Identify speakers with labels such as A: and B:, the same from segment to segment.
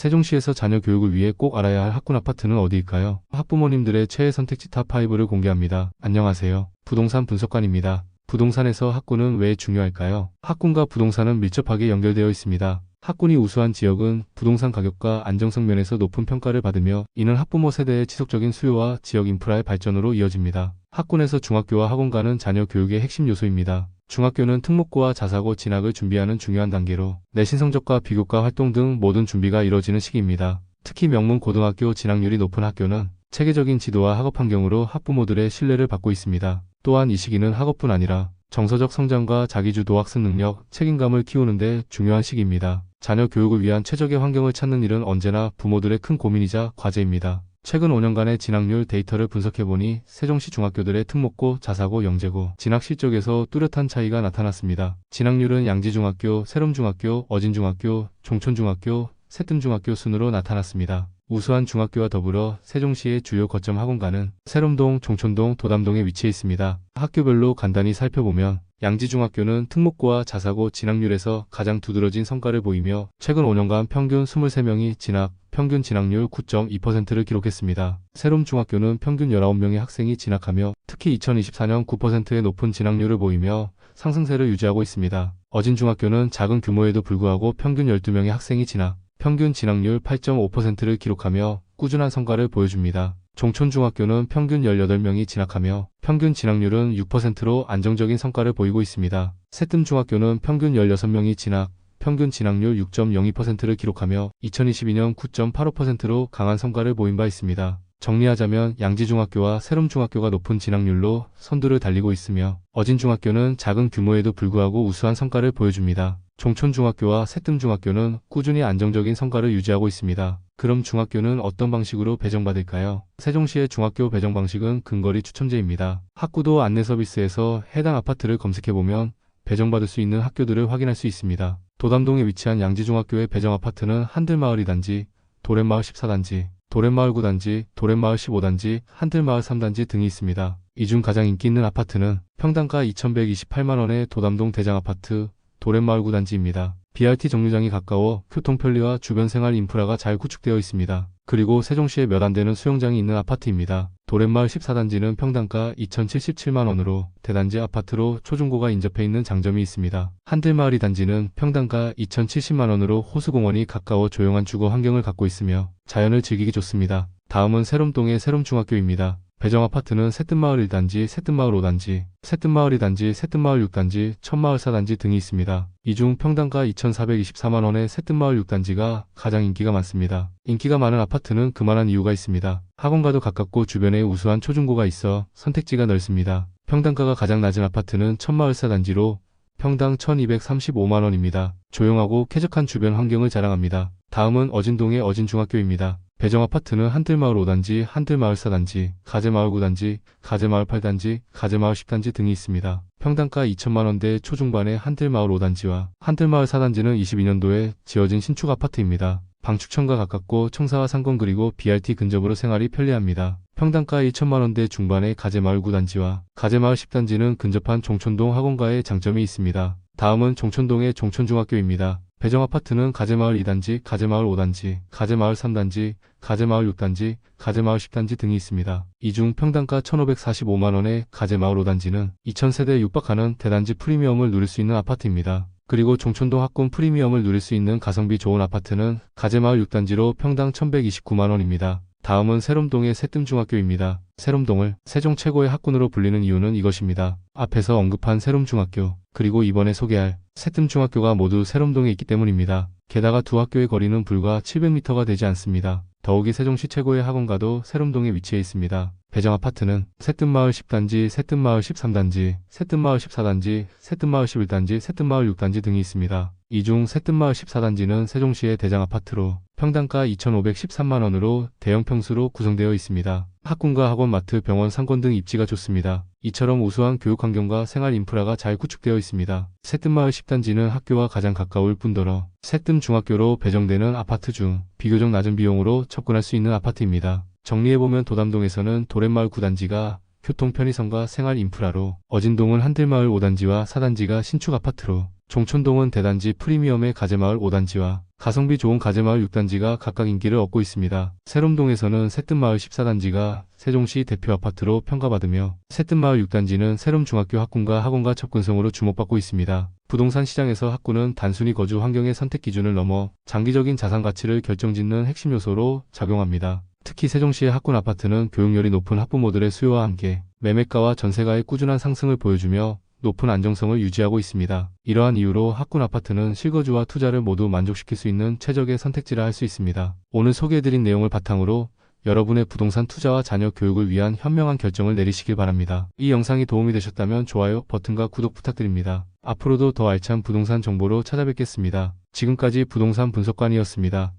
A: 세종시에서 자녀 교육을 위해 꼭 알아야 할 학군 아파트는 어디일까요? 학부모님들의 최애 선택지 탑5를 공개합니다. 안녕하세요. 부동산 분석관입니다. 부동산에서 학군은 왜 중요할까요? 학군과 부동산은 밀접하게 연결되어 있습니다. 학군이 우수한 지역은 부동산 가격과 안정성 면에서 높은 평가를 받으며 이는 학부모 세대의 지속적인 수요와 지역 인프라의 발전으로 이어집니다. 학군에서 중학교와 학원 가는 자녀 교육의 핵심 요소입니다. 중학교는 특목고와 자사고 진학을 준비하는 중요한 단계로 내신 성적과 비교과 활동 등 모든 준비가 이뤄지는 시기입니다. 특히 명문 고등학교 진학률이 높은 학교는 체계적인 지도와 학업 환경으로 학부모들의 신뢰를 받고 있습니다. 또한 이 시기는 학업뿐 아니라 정서적 성장과 자기주도 학습 능력, 책임감을 키우는 데 중요한 시기입니다. 자녀 교육을 위한 최적의 환경을 찾는 일은 언제나 부모들의 큰 고민이자 과제입니다. 최근 5년간의 진학률 데이터를 분석해보니 세종시 중학교들의 특목고, 자사고, 영재고, 진학 실적에서 뚜렷한 차이가 나타났습니다. 진학률은 양지중학교, 세롬중학교, 어진중학교, 종촌중학교, 세뜸중학교 순으로 나타났습니다. 우수한 중학교와 더불어 세종시의 주요 거점 학원가는 세롬동, 종촌동, 도담동에 위치해 있습니다. 학교별로 간단히 살펴보면 양지중학교는 특목고와 자사고 진학률에서 가장 두드러진 성과를 보이며 최근 5년간 평균 23명이 진학, 평균 진학률 9.2%를 기록했습니다. 세롬중학교는 평균 19명의 학생이 진학하며 특히 2024년 9%의 높은 진학률을 보이며 상승세를 유지하고 있습니다. 어진 중학교는 작은 규모에도 불구하고 평균 12명의 학생이 진학, 평균 진학률 8.5%를 기록하며 꾸준한 성과를 보여줍니다. 종촌중학교는 평균 18명이 진학하며 평균 진학률은 6%로 안정적인 성과를 보이고 있습니다. 세뜸중학교는 평균 16명이 진학, 평균 진학률 6.02%를 기록하며 2022년 9.85%로 강한 성과를 보인 바 있습니다. 정리하자면 양지중학교와 세롬중학교가 높은 진학률로 선두를 달리고 있으며 어진중학교는 작은 규모에도 불구하고 우수한 성과를 보여줍니다. 종촌중학교와 세뜸중학교는 꾸준히 안정적인 성과를 유지하고 있습니다. 그럼 중학교는 어떤 방식으로 배정받을까요? 세종시의 중학교 배정 방식은 근거리 추첨제입니다. 학구도 안내 서비스에서 해당 아파트를 검색해보면 배정받을 수 있는 학교들을 확인할 수 있습니다. 도담동에 위치한 양지중학교의 배정 아파트는 한들마을 2단지, 도렛마을 14단지, 도렛마을 9단지, 도렛마을 15단지, 한들마을 3단지 등이 있습니다. 이 중 가장 인기 있는 아파트는 평당가 2,128만원의 도담동 대장아파트, 도렛마을 9단지입니다. BRT 정류장이 가까워 교통 편리와 주변 생활 인프라가 잘 구축되어 있습니다. 그리고 세종시에 몇 안 되는 수영장이 있는 아파트입니다. 도렛마을 14단지는 평당가 2,077만원으로 대단지 아파트로 초중고가 인접해 있는 장점이 있습니다. 한들마을 2단지는 평당가 2,070만원으로 호수공원이 가까워 조용한 주거 환경을 갖고 있으며 자연을 즐기기 좋습니다. 다음은 세롬동의 세롬중학교입니다. 배정 아파트는 새뜸마을 1단지, 새뜸마을 5단지, 새뜸마을 2단지, 새뜸마을 6단지, 천마을 4단지 등이 있습니다. 이 중 평당가 2,424만원의 새뜸마을 6단지가 가장 인기가 많습니다. 인기가 많은 아파트는 그만한 이유가 있습니다. 학원가도 가깝고 주변에 우수한 초중고가 있어 선택지가 넓습니다. 평당가가 가장 낮은 아파트는 천마을 4단지로 평당 1,235만원입니다. 조용하고 쾌적한 주변 환경을 자랑합니다. 다음은 어진동의 어진중학교입니다. 배정 아파트는 한들마을 5단지, 한들마을 4단지, 가재마을 9단지, 가재마을 8단지, 가재마을 10단지 등이 있습니다. 평당가 2천만원대 초중반의 한들마을 5단지와 한들마을 4단지는 22년도에 지어진 신축 아파트입니다. 방축천과 가깝고 청사와 상권 그리고 BRT 근접으로 생활이 편리합니다. 평당가 1천만원대 중반의 가재마을 9단지와 가재마을 10단지는 근접한 종촌동 학원가의 장점이 있습니다. 다음은 종촌동의 종촌중학교입니다. 배정 아파트는 가재마을 2단지, 가재마을 5단지, 가재마을 3단지, 가재마을 6단지, 가재마을 10단지 등이 있습니다. 이 중 평당가 1,545만원의 가재마을 5단지는 2,000세대에 육박하는 대단지 프리미엄을 누릴 수 있는 아파트입니다. 그리고 종촌동 학군 프리미엄을 누릴 수 있는 가성비 좋은 아파트는 가재마을 6단지로 평당 1,129만원입니다. 다음은 세롬동의 세뜸중학교입니다. 세롬동을 세종 최고의 학군으로 불리는 이유는 이것입니다. 앞에서 언급한 세롬중학교, 그리고 이번에 소개할 세뜸중학교가 모두 세롬동에 있기 때문입니다. 게다가 두 학교의 거리는 불과 700m가 되지 않습니다. 더욱이 세종시 최고의 학원가도 세롬동에 위치해 있습니다. 배정 아파트는 세뜸마을 10단지, 세뜸마을 13단지, 세뜸마을 14단지, 세뜸마을 11단지, 세뜸마을 6단지 등이 있습니다. 이중 세뜸마을 14단지는 세종시의 대장 아파트로 평당가 2,513만원으로 대형 평수로 구성되어 있습니다. 학군과 학원, 마트, 병원, 상권 등 입지가 좋습니다. 이처럼 우수한 교육 환경과 생활 인프라가 잘 구축되어 있습니다. 세뜸마을 10단지는 학교와 가장 가까울 뿐더러 세뜸 중학교로 배정되는 아파트 중 비교적 낮은 비용으로 접근할 수 있는 아파트입니다. 정리해보면 도담동에서는 도렛마을 9단지가 교통 편의성과 생활 인프라로, 어진동은 한들마을 5단지와 4단지가 신축 아파트로, 종촌동은 대단지 프리미엄의 가재마을 5단지와 가성비 좋은 가재마을 6단지가 각각 인기를 얻고 있습니다. 세롬동에서는 새뜸마을 14단지가 세종시 대표 아파트로 평가받으며 새뜸마을 6단지는 세롬중학교 학군과 학원과 접근성으로 주목받고 있습니다. 부동산 시장에서 학군은 단순히 거주 환경의 선택 기준을 넘어 장기적인 자산 가치를 결정짓는 핵심 요소로 작용합니다. 특히 세종시의 학군 아파트는 교육열이 높은 학부모들의 수요와 함께 매매가와 전세가의 꾸준한 상승을 보여주며 높은 안정성을 유지하고 있습니다. 이러한 이유로 학군 아파트는 실거주와 투자를 모두 만족시킬 수 있는 최적의 선택지라 할 수 있습니다. 오늘 소개해드린 내용을 바탕으로 여러분의 부동산 투자와 자녀 교육을 위한 현명한 결정을 내리시길 바랍니다. 이 영상이 도움이 되셨다면 좋아요 버튼과 구독 부탁드립니다. 앞으로도 더 알찬 부동산 정보로 찾아뵙겠습니다. 지금까지 부동산 분석관이었습니다.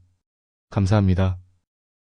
A: 감사합니다.